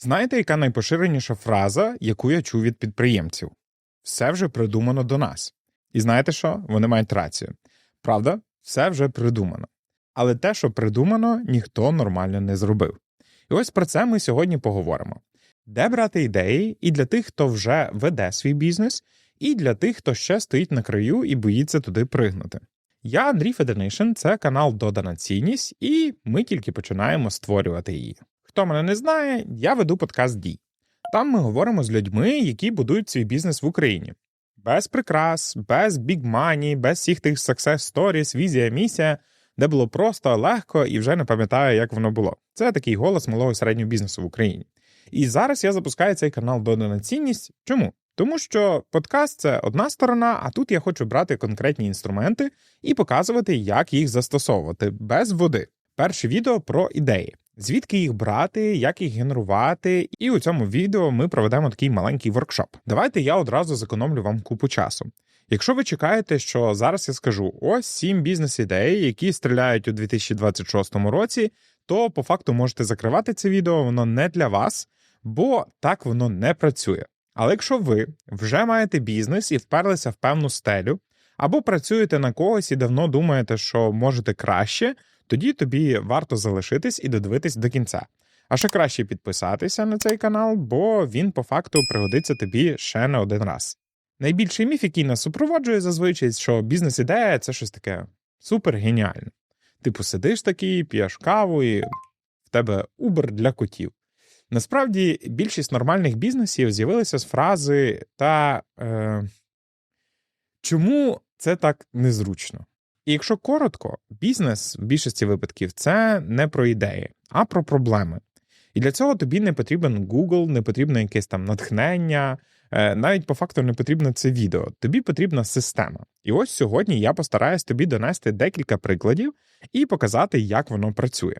Знаєте, яка найпоширеніша фраза, яку я чув від підприємців? Все вже придумано до нас. І знаєте що? Вони мають рацію. Правда, все вже придумано. Але те, що придумано, ніхто нормально не зробив. І ось про це ми сьогодні поговоримо: де брати ідеї і для тих, хто вже веде свій бізнес, і для тих, хто ще стоїть на краю і боїться туди пригнути. Я Андрій Феденишин, це канал Додана Цінність, і ми тільки починаємо створювати її. Хто мене не знає, я веду подкаст Дій. Там ми говоримо з людьми, які будують свій бізнес в Україні. Без прикрас, без money, без всіх тих success stories, візія, місія, де було просто легко і вже не пам'ятаю, як воно було. Це такий голос малого і середнього бізнесу в Україні. І зараз я запускаю цей канал Додана Цінність. Чому? Тому що подкаст це одна сторона, а тут я хочу брати конкретні інструменти і показувати, як їх застосовувати без води. Перше відео про ідеї. Звідки їх брати, як їх генерувати, і у цьому відео ми проведемо такий маленький воркшоп. Давайте я одразу зекономлю вам купу часу. Якщо ви чекаєте, що зараз я скажу ось сім бізнес-ідей, які стріляють у 2026 році, то по факту можете закривати це відео, воно не для вас, бо так воно не працює. Але якщо ви вже маєте бізнес і вперлися в певну стелю, або працюєте на когось і давно думаєте, що можете краще, тоді тобі варто залишитись і додивитись до кінця. А ще краще підписатися на цей канал, бо він по факту пригодиться тобі ще не один раз. Найбільший міф, який нас супроводжує зазвичай, що бізнес-ідея це щось таке супер геніальне. Типу, сидиш такий, п'єш каву і в тебе убер для котів. Насправді більшість нормальних бізнесів з'явилися з фрази та е, чому це так незручно? І якщо коротко, бізнес в більшості випадків це не про ідеї, а про проблеми. І для цього тобі не потрібен Google, не потрібно якесь там натхнення, е, навіть по факту не потрібно це відео. Тобі потрібна система. І ось сьогодні я постараюсь тобі донести декілька прикладів і показати, як воно працює.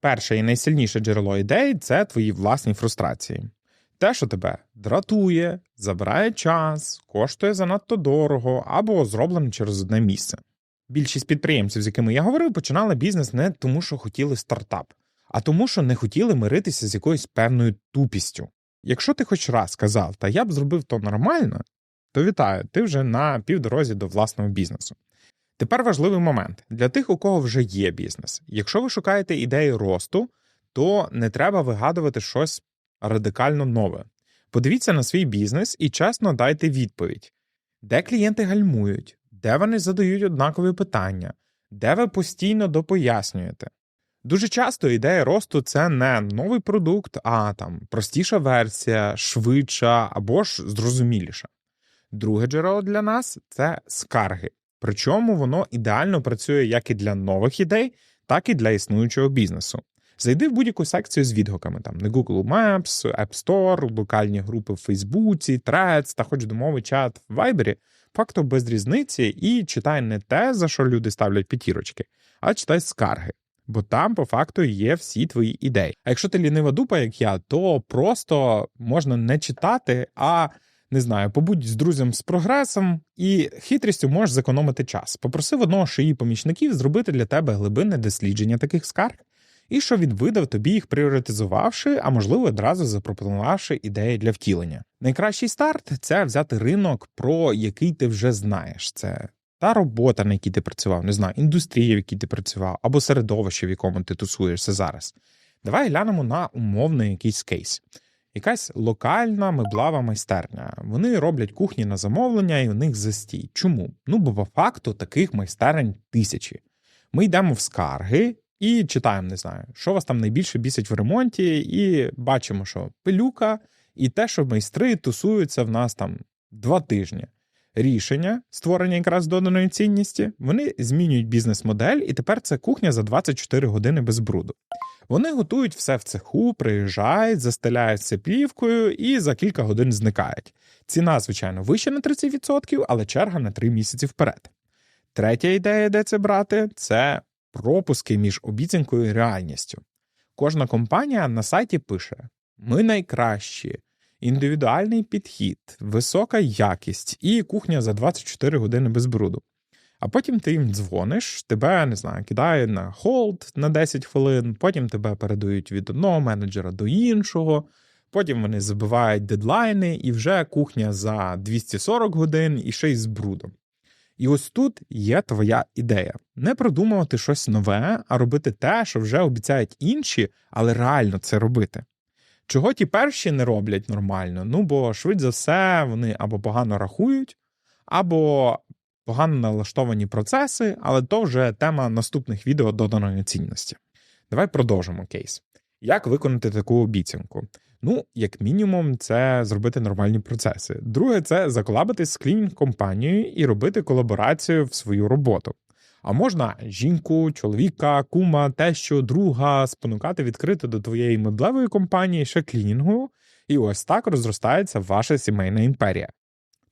Перше і найсильніше джерело ідей це твої власні фрустрації. Те, що тебе дратує, забирає час, коштує занадто дорого або зроблено через одне місце. Більшість підприємців, з якими я говорив, починали бізнес не тому, що хотіли стартап, а тому, що не хотіли миритися з якоюсь певною тупістю. Якщо ти хоч раз сказав, та я б зробив то нормально, то вітаю, ти вже на півдорозі до власного бізнесу. Тепер важливий момент для тих, у кого вже є бізнес. Якщо ви шукаєте ідеї росту, то не треба вигадувати щось радикально нове. Подивіться на свій бізнес і чесно дайте відповідь, де клієнти гальмують, де вони задають однакові питання, де ви постійно допояснюєте. Дуже часто ідея росту це не новий продукт, а там простіша версія, швидша або ж зрозуміліша. Друге джерело для нас це скарги. Причому воно ідеально працює як і для нових ідей, так і для існуючого бізнесу. Зайди в будь-яку секцію з відгуками, там не Google Maps, App Store, локальні групи в Фейсбуці, Threads та хоч домовий чат в Viber, факту без різниці, і читай не те, за що люди ставлять п'ятірочки, а читай скарги. Бо там, по факту, є всі твої ідеї. А якщо ти лінива дупа, як я, то просто можна не читати, а не знаю, побудь з друзям з прогресом і хитрістю можеш зекономити час. Попросив одного шиї помічників зробити для тебе глибинне дослідження таких скарг, і що він видав тобі їх пріоритизувавши, а можливо одразу запропонувавши ідеї для втілення. Найкращий старт це взяти ринок, про який ти вже знаєш. Це та робота, на якій ти працював, не знаю, індустрія, в якій ти працював, або середовище, в якому ти тусуєшся зараз. Давай глянемо на умовний якийсь кейс. Якась локальна меблава майстерня. Вони роблять кухні на замовлення і у них застій. Чому? Ну бо по факту таких майстерень тисячі. Ми йдемо в скарги і читаємо, не знаю, що вас там найбільше бісить в ремонті, і бачимо, що пилюка, і те, що майстри тусуються в нас там два тижні. Рішення створення якраз доданої цінності, вони змінюють бізнес-модель, і тепер це кухня за 24 години без бруду. Вони готують все в цеху, приїжджають, застеляють все плівкою і за кілька годин зникають. Ціна, звичайно, вища на 30%, але черга на 3 місяці вперед. Третя ідея, де це брати, це пропуски між обіцянкою і реальністю. Кожна компанія на сайті пише: Ми найкращі, індивідуальний підхід, висока якість і кухня за 24 години без бруду. А потім ти їм дзвониш, тебе не знаю, кидає на холд на 10 хвилин, потім тебе передають від одного менеджера до іншого. Потім вони забивають дедлайни, і вже кухня за 240 годин і ще й з брудом. І ось тут є твоя ідея: не продумувати щось нове, а робити те, що вже обіцяють інші, але реально це робити. Чого ті перші не роблять нормально? Ну бо швидше за все вони або погано рахують, або погано налаштовані процеси, але то вже тема наступних відео доданої цінності. Давай продовжимо кейс. Як виконати таку обіцянку? Ну, як мінімум, це зробити нормальні процеси. Друге, це заколабитись з клінінг компанією і робити колаборацію в свою роботу. А можна жінку, чоловіка, кума, тещу, друга спонукати відкрити до твоєї меблевої компанії ще клінінгу, і ось так розростається ваша сімейна імперія.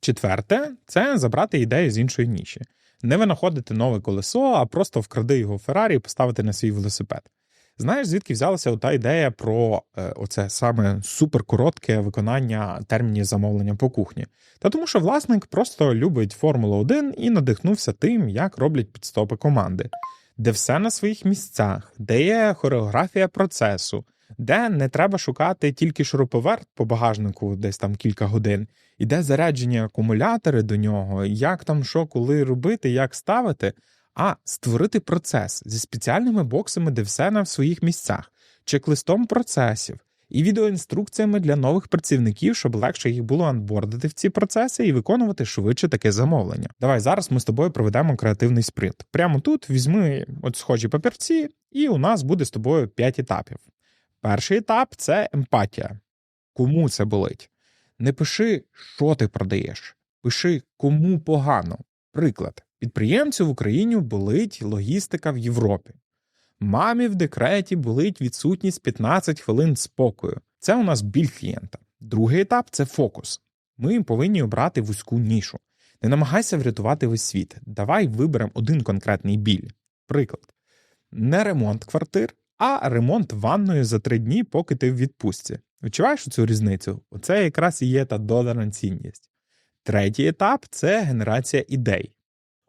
Четверте це забрати ідею з іншої ніші. Не винаходити нове колесо, а просто вкради його в Феррарі і поставити на свій велосипед. Знаєш, звідки взялася ота ідея про е, оце саме суперкоротке виконання термінів замовлення по кухні? Та тому, що власник просто любить Формулу 1 і надихнувся тим, як роблять підстопи команди, де все на своїх місцях, де є хореографія процесу, де не треба шукати тільки шуруповерт по багажнику десь там кілька годин, і де заряджені акумулятори до нього, як там що, коли робити, як ставити а створити процес зі спеціальними боксами, де все на своїх місцях, чек-листом процесів і відеоінструкціями для нових працівників, щоб легше їх було анбордити в ці процеси і виконувати швидше таке замовлення. Давай зараз ми з тобою проведемо креативний спринт. Прямо тут візьми от схожі папірці, і у нас буде з тобою 5 етапів. Перший етап це емпатія. Кому це болить? Не пиши, що ти продаєш, пиши, кому погано. Приклад. Підприємцю в Україні болить логістика в Європі. Мамі в декреті болить відсутність 15 хвилин спокою. Це у нас біль клієнта. Другий етап це фокус. Ми повинні обрати вузьку нішу. Не намагайся врятувати весь світ. Давай виберемо один конкретний біль. Приклад: не ремонт квартир, а ремонт ванної за три дні, поки ти в відпустці. Відчуваєш цю різницю? Оце якраз і є та додана цінність. Третій етап це генерація ідей.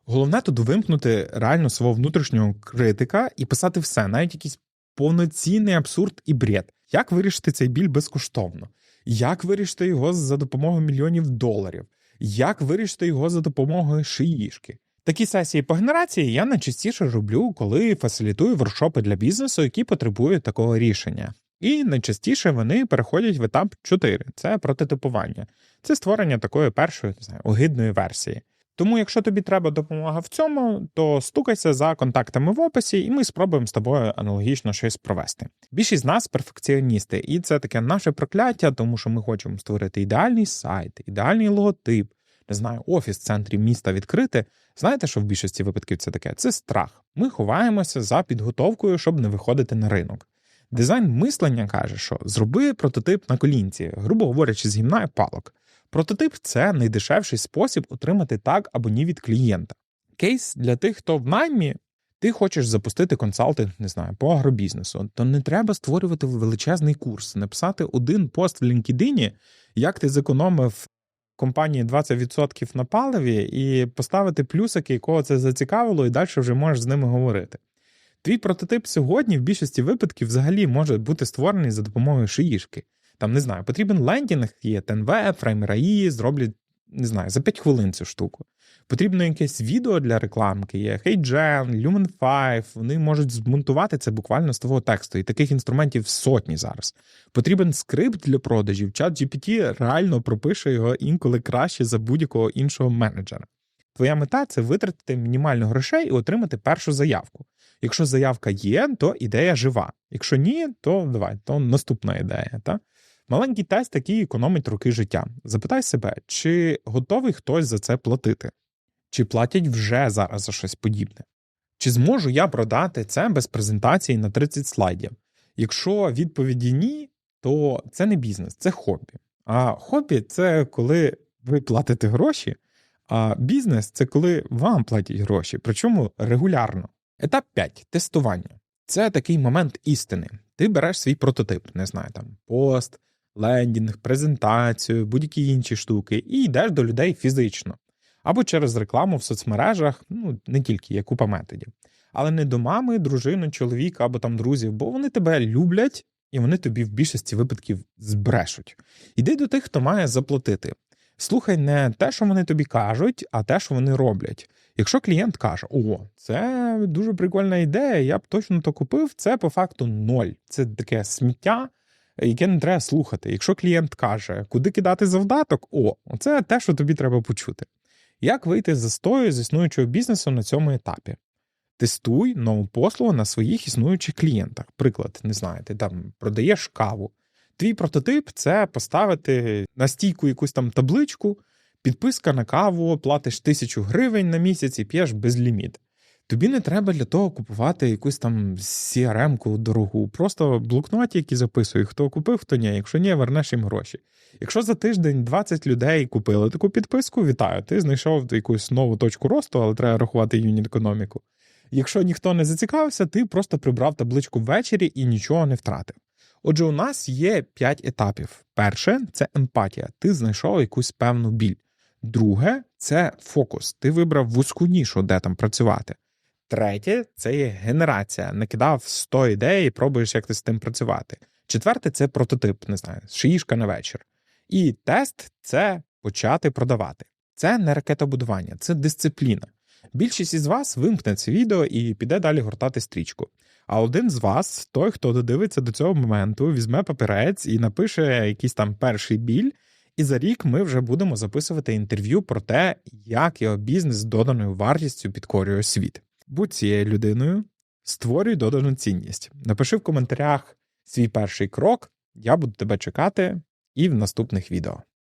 Головне тут вимкнути реально свого внутрішнього критика і писати все, навіть якийсь повноцінний абсурд і бред. Як вирішити цей біль безкоштовно? Як вирішити його за допомогою мільйонів доларів? Як вирішити його за допомогою шиїшки? Такі сесії по генерації я найчастіше роблю, коли фасилітую воркшопи для бізнесу, які потребують такого рішення. І найчастіше вони переходять в етап 4 – це прототипування, це створення такої першої не знаю, огидної версії. Тому, якщо тобі треба допомога в цьому, то стукайся за контактами в описі, і ми спробуємо з тобою аналогічно щось провести. Більшість з нас перфекціоністи, і це таке наше прокляття, тому що ми хочемо створити ідеальний сайт, ідеальний логотип, не знаю, офіс в центрі міста відкрити. Знаєте, що в більшості випадків це таке? Це страх. Ми ховаємося за підготовкою, щоб не виходити на ринок. Дизайн мислення каже, що зроби прототип на колінці, грубо говорячи, з палок. Прототип це найдешевший спосіб отримати так або ні від клієнта. Кейс для тих, хто в наймі, ти хочеш запустити консалтинг, не знаю, по агробізнесу, то не треба створювати величезний курс, написати один пост в LinkedIn, як ти зекономив компанії 20% на паливі, і поставити плюсики, якого це зацікавило, і далі вже можеш з ними говорити. Твій прототип сьогодні в більшості випадків взагалі може бути створений за допомогою шиїшки. Там не знаю, потрібен лендінг, є ТНВ, FrameRAI, зроблять, не знаю, за 5 хвилин цю штуку. Потрібно якесь відео для рекламки, є HeyGen, Lumen 5, вони можуть змонтувати це буквально з того тексту, і таких інструментів сотні зараз. Потрібен скрипт для продажів. Чат GPT реально пропише його інколи краще за будь-якого іншого менеджера. Твоя мета це витратити мінімально грошей і отримати першу заявку. Якщо заявка є, то ідея жива. Якщо ні, то давай, то наступна ідея. Та? Маленький тест, який економить роки життя. Запитай себе, чи готовий хтось за це платити, чи платять вже зараз за щось подібне. Чи зможу я продати це без презентації на 30 слайдів? Якщо відповіді ні, то це не бізнес, це хобі. А хобі це коли ви платите гроші, а бізнес це коли вам платять гроші, причому регулярно. Етап 5. Тестування. Це такий момент істини. Ти береш свій прототип, не знаю, там пост, лендінг, презентацію, будь-які інші штуки, і йдеш до людей фізично. Або через рекламу в соцмережах, ну не тільки є купа методів. Але не до мами, дружини, чоловіка або там друзів, бо вони тебе люблять, і вони тобі в більшості випадків збрешуть. Іди до тих, хто має заплатити. Слухай не те, що вони тобі кажуть, а те, що вони роблять. Якщо клієнт каже: О, це дуже прикольна ідея, я б точно то купив, це по факту ноль. Це таке сміття, яке не треба слухати. Якщо клієнт каже, куди кидати завдаток, о, це те, що тобі треба почути. Як вийти з застою з існуючого бізнесу на цьому етапі? Тестуй нову послугу на своїх існуючих клієнтах. Приклад, не знаю, ти там продаєш каву. Твій прототип це поставити на стійку якусь там табличку, підписка на каву, платиш тисячу гривень на місяць і п'єш безліміт. Тобі не треба для того купувати якусь там CRM-ку дорогу, просто блокноті, які записує, хто купив, хто ні. Якщо ні, вернеш їм гроші. Якщо за тиждень 20 людей купили таку підписку, вітаю, ти знайшов якусь нову точку росту, але треба рахувати юніт економіку. Якщо ніхто не зацікавився, ти просто прибрав табличку ввечері і нічого не втратив. Отже, у нас є 5 етапів. Перше це емпатія. Ти знайшов якусь певну біль. Друге це фокус. Ти вибрав вузьку нішу, де там працювати. Третє це є генерація. Накидав 100 ідей і пробуєш як ти з тим працювати. Четверте це прототип, не знаю, шиїшка на вечір. І тест це почати продавати. Це не ракетобудування, це дисципліна. Більшість із вас вимкне це відео і піде далі гортати стрічку. А один з вас, той, хто додивиться до цього моменту, візьме папірець і напише якийсь там перший біль. І за рік ми вже будемо записувати інтерв'ю про те, як його бізнес з доданою вартістю підкорює світ. Будь цією людиною, створюй додану цінність. Напиши в коментарях свій перший крок, я буду тебе чекати і в наступних відео.